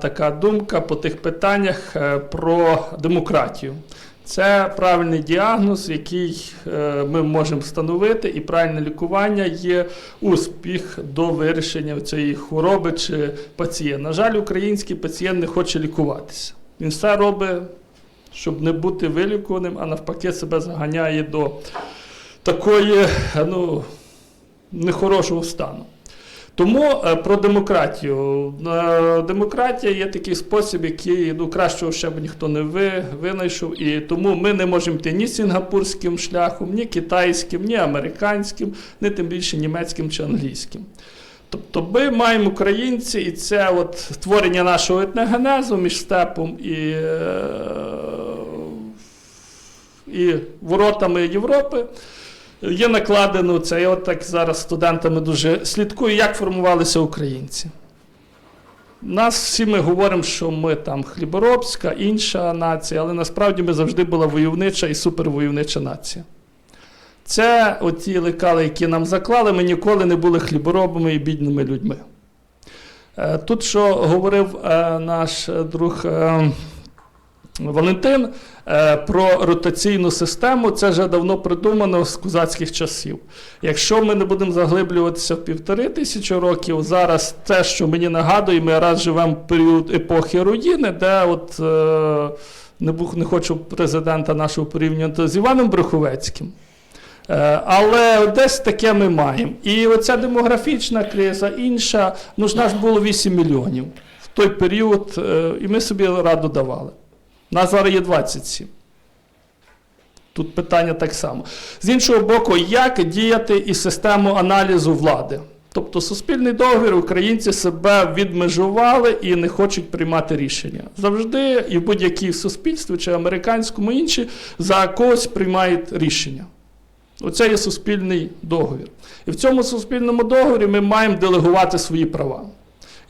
така думка по тих питаннях е, про демократію. Це правильний діагноз, який е, ми можемо встановити, і правильне лікування є успіх до вирішення цієї хвороби чи пацієнта. На жаль, український пацієнт не хоче лікуватися. Він все робить, щоб не бути вилікуваним, а навпаки себе заганяє до такої ну, нехорошого стану. Тому е, про демократію. Е, Демократія є такий спосіб, який ну, кращого ще б ніхто не ви, винайшов. І тому ми не можемо йти ні сінгапурським шляхом, ні китайським, ні американським, ні тим більше німецьким чи англійським. Тобто ми маємо українці, і це от створення нашого етногенезу між степом і, е, і воротами Європи. Є накладено це. Я от так зараз студентами дуже слідкую, як формувалися українці. Нас всі ми говоримо, що ми там хліборобська, інша нація, але насправді ми завжди була войовнича і супервойовнича нація. Це оті лекали, які нам заклали, ми ніколи не були хліборобами і бідними людьми. Е, Тут, що говорив е, наш друг е, Валентин е, про ротаційну систему, це вже давно придумано з козацьких часів. Якщо ми не будемо заглиблюватися в півтори тисячі років, зараз те, що мені нагадує, ми раз живемо в період епохи руїни, де от е, не, не хочу президента нашого порівнювати з Іваном Брюховецьким. Е, Але десь таке ми маємо. І оця демографічна криза, інша, ну ж нас було 8 мільйонів в той період, і ми собі раду давали. Нас зараз є 27. Тут питання так само. З іншого боку, як діяти із системою аналізу влади? Тобто суспільний договір українці себе відмежували і не хочуть приймати рішення. Завжди і в будь-якій суспільстві, чи американському інші, за когось приймають рішення. Оце є суспільний договір. І в цьому суспільному договорі ми маємо делегувати свої права.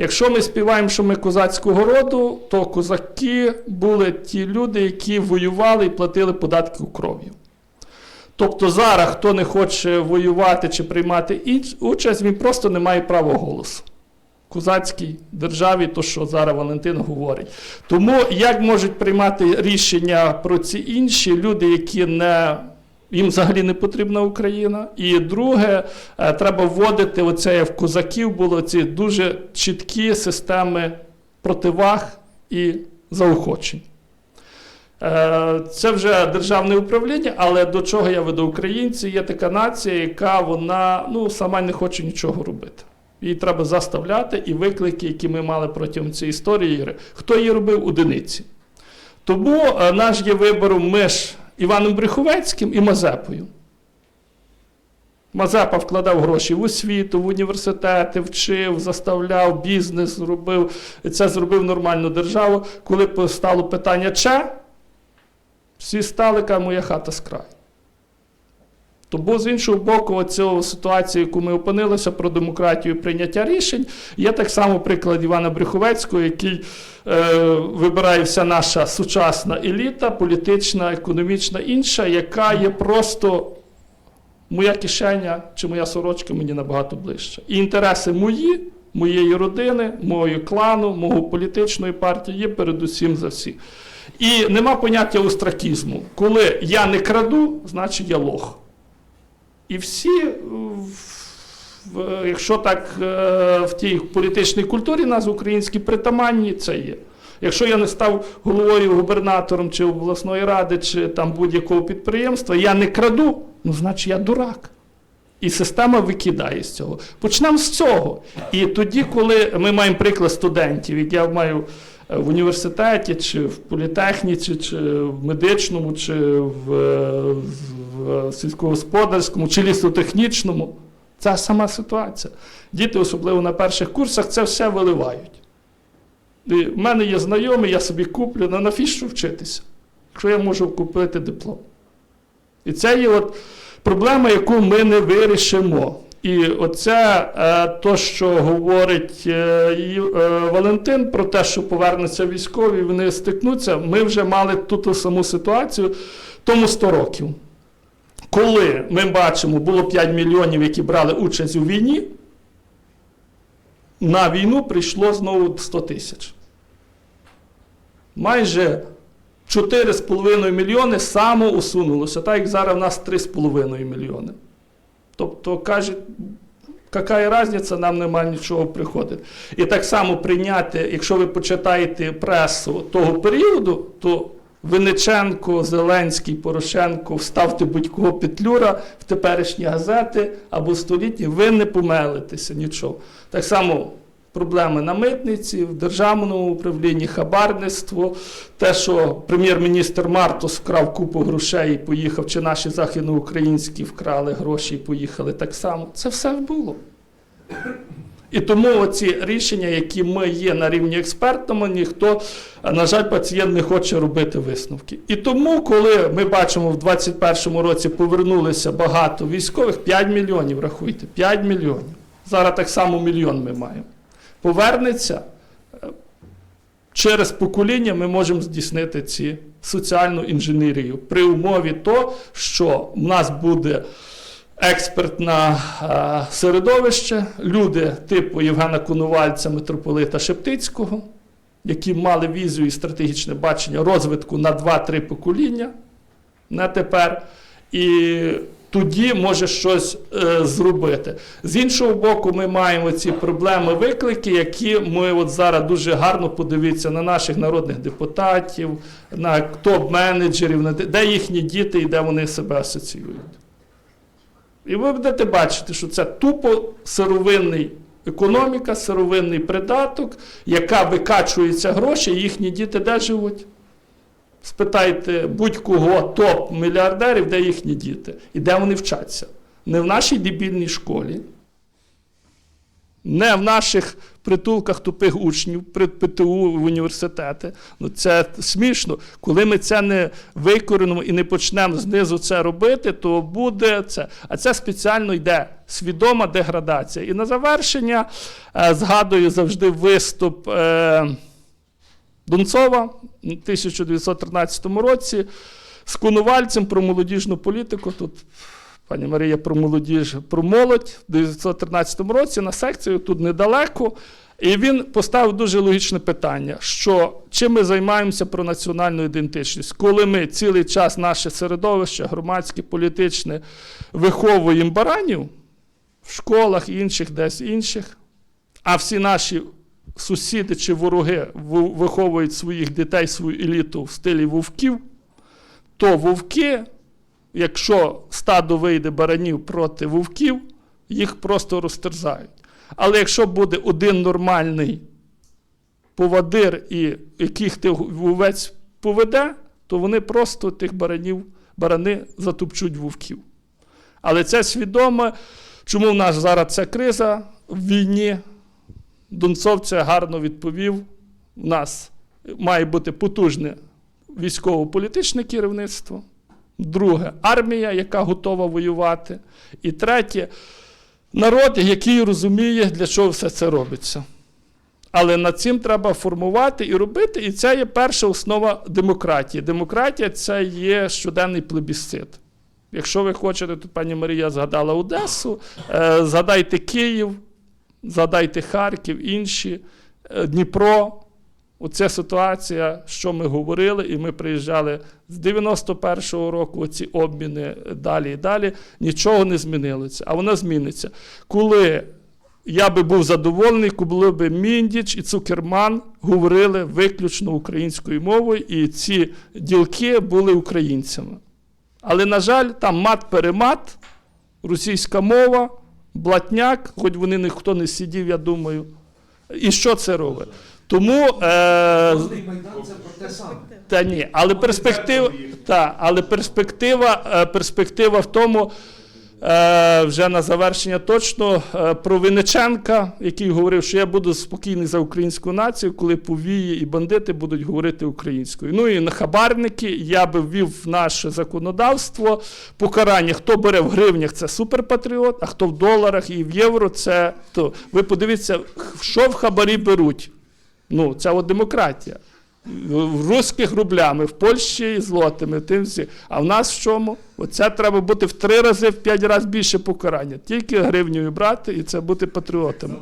Якщо ми співаємо, що ми козацького роду, то козаки були ті люди, які воювали і платили податки кров'ю. Тобто зараз, хто не хоче воювати чи приймати участь, він просто не має права голосу. Козацькій державі, то що зараз Валентин говорить. Тому як можуть приймати рішення про ці інші люди, які не. Їм взагалі не потрібна Україна. І друге, е, треба вводити оце в козаків було ці дуже чіткі системи противаг і заохочень. Е, Це вже державне управління, але до чого я веду українці? Є така нація, яка вона ну, сама не хоче нічого робити. Її треба заставляти, і виклики, які ми мали протягом цієї історії, хто її робив одиниці. Тому е, наш є вибором між Іваном Бреховецьким і Мазепою. Мазепа вкладав гроші в освіту, в університети, вчив, заставляв, бізнес зробив, це зробив нормальну державу. Коли постало питання Че, всі стали, каже, моя хата з краю. Тому, з іншого боку, оцю ситуацію, яку ми опинилися про демократію і прийняття рішень, є так само приклад Івана Брюховецького, який е, вибирає вся наша сучасна еліта, політична, економічна, інша, яка є просто моя кишеня чи моя сорочка мені набагато ближче. І інтереси мої, моєї родини, мого клану, мого політичної партії є передусім за всі. І нема поняття остракізму. Коли я не краду, значить я лох. І всі, е, в- якщо так е, в тій політичній культурі нас українські притаманні, це є. Якщо я не став головою губернатором чи обласної ради, чи там будь-якого підприємства, я не краду, ну значить я дурак. І система викидає з цього. Почнемо з цього. І тоді, коли ми маємо приклад студентів, як я маю е, в університеті, чи в політехніці, чи в медичному, чи в, е, в сільськогосподарському, чи лісотехнічному, це сама ситуація. Діти, особливо на перших курсах, це все виливають. І в мене є знайомий, я собі куплю, на навіщо вчитися, якщо я можу купити диплом. І це є от проблема, яку ми не вирішимо. І оце е, то, що говорить е, е, Валентин про те, що повернуться військові, вони стикнуться. Ми вже мали ту саму ситуацію тому 100 років. Коли ми бачимо, було 5 мільйонів, які брали участь у війні, на війну прийшло знову 100 тисяч. майже 4,5 мільйони самоусунулося, так як зараз в нас 3,5 мільйони. Тобто, кажуть, яка різниця, нам немає нічого приходити. І так само прийняти, якщо ви почитаєте пресу того періоду, то Винниченко, Зеленський, Порошенко, вставте будь-кого Петлюра в теперішні газети або столітні, ви не помилитеся нічого. Так само проблеми на митниці, в державному управлінні, хабарництво, те, що прем'єр-міністр Мартос вкрав купу грошей і поїхав, чи наші західноукраїнські вкрали гроші і поїхали так само. Це все було. І тому оці рішення, які ми є на рівні експертами, ніхто, на жаль, пацієнт не хоче робити висновки. І тому, коли ми бачимо в 2021 році повернулися багато військових, 5 мільйонів, рахуйте, 5 мільйонів. Зараз так само мільйон ми маємо. Повернеться е, через покоління ми можемо здійснити ці соціальну інженерію при умові того, що в нас буде експертне середовище, люди типу Євгена Конувальця, митрополита Шептицького, які мали візію і стратегічне бачення розвитку на 2-3 покоління, не тепер. І тоді може щось е, зробити. З іншого боку, ми маємо ці проблеми, виклики, які ми от зараз дуже гарно подивіться на наших народних депутатів, на топ-менеджерів, де їхні діти і де вони себе асоціюють. І ви будете бачити, що це тупо сировинний економіка, сировинний придаток, яка викачується гроші, їхні діти де живуть? Спитайте будь-кого топ-мільярдерів, де їхні діти і де вони вчаться. Не в нашій дебільній школі, не в наших притулках тупих учнів, при ПТУ в університети. Ну це смішно. Коли ми це не викоренимо і не почнемо знизу це робити, то буде це. А це спеціально йде свідома деградація. І на завершення е, згадую завжди виступ. Е, Донцова в 1913 році з Конувальцем про молодіжну політику. Тут пані Марія про молодіж, про молодь в 1913 році на секцію тут недалеко. І він поставив дуже логічне питання: що чим ми займаємося про національну ідентичність, коли ми цілий час наше середовище, громадське, політичне, виховуємо баранів в школах інших десь інших, а всі наші сусіди чи вороги виховують своїх дітей, свою еліту в стилі вовків, то вовки, якщо стадо вийде баранів проти вовків, їх просто розтерзають. Але якщо буде один нормальний повадир, і яких ти вовець поведе, то вони просто тих баранів, барани затупчуть вовків. Але це свідомо, чому в нас зараз ця криза в війні. Донцов це гарно відповів. У нас має бути потужне військово-політичне керівництво. Друге армія, яка готова воювати. І третє народ, який розуміє, для чого все це робиться. Але над цим треба формувати і робити, і це є перша основа демократії. Демократія це є щоденний плебісцит. Якщо ви хочете, тут пані Марія згадала Одесу, е, згадайте Київ, згадайте Харків, інші, е, Дніпро. Оця ситуація, що ми говорили, і ми приїжджали з 91-го року, ці обміни далі і далі, нічого не змінилося. А воно зміниться. Коли я би був задоволений, коли б Міндіч і Цукерман говорили виключно українською мовою, і ці ділки були українцями. Але, на жаль, там мат-перемат, російська мова, блатняк, хоч вони ніхто не сидів, я думаю. І що це робить? Тому е, це про те саме. та ні, але перспектива, та, але перспектива, е, перспектива в тому, е, вже на завершення точно, е, про Винниченка, який говорив, що я буду спокійний за українську націю, коли повії і бандити будуть говорити українською. Ну і на хабарники я би ввів в наше законодавство покарання. Хто бере в гривнях, це суперпатріот, а хто в доларах і в євро, це то. Ви подивіться, що в хабарі беруть. Ну, це от демократія. В русських рублями, в Польщі злотими, тим всі. А в нас в чому? Оце треба бути в три рази, в п'ять разів більше покарання. Тільки гривнею брати і це бути патріотами.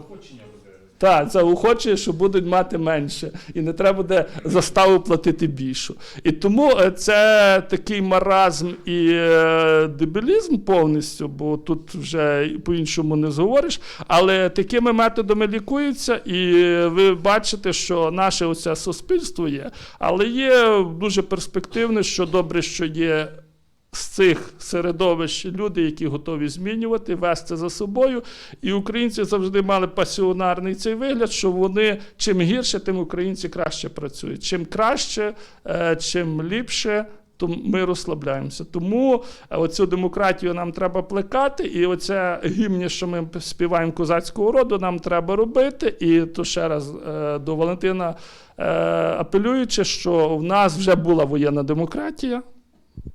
Так, заохочує, що будуть мати менше, і не треба буде заставу платити більшу. І тому е, це такий маразм і е, дебілізм повністю, бо тут вже по-іншому не зговориш. Але такими методами лікуються, і ви бачите, що наше оце суспільство є, але є дуже перспективне, що добре, що є з цих середовищ люди, які готові змінювати, вести за собою. І українці завжди мали пасіонарний цей вигляд, що вони чим гірше, тим українці краще працюють. Чим краще, е, чим ліпше. То ми розслабляємося. Тому е, оцю демократію нам треба плекати, і оце гімні, що ми співаємо козацького роду, нам треба робити. І то ще раз е, до Валентина апелюючи, що в нас вже була воєнна демократія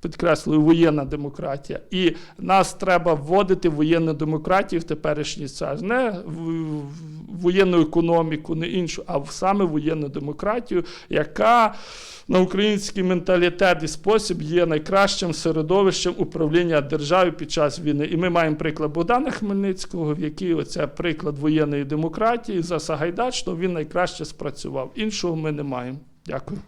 підкреслюю, воєнна демократія. І нас треба вводити в воєнну демократію в теперішній час. Не в, воєнну економіку, не іншу, а в саме воєнну демократію, яка на український менталітет і спосіб є найкращим середовищем управління державою під час війни. І ми маємо приклад Богдана Хмельницького, в який оце приклад воєнної демократії за Сагайдачного він найкраще спрацював. Іншого ми не маємо. Дякую.